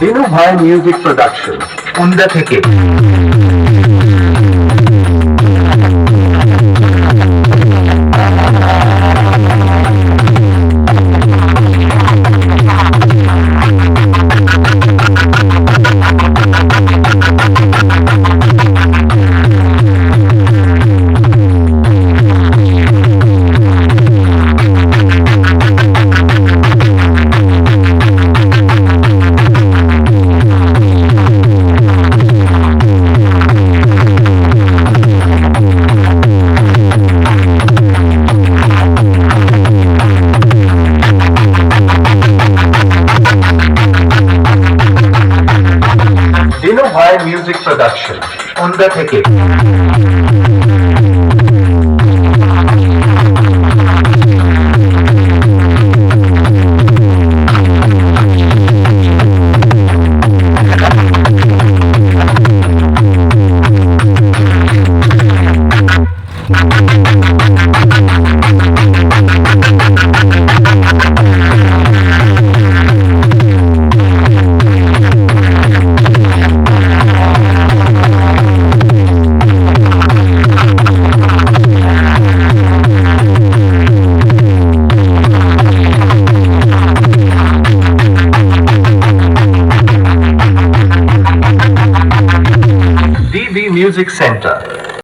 দিনু ভাই music production থেকে by Music Production. Onda থেকে Lee Music Center.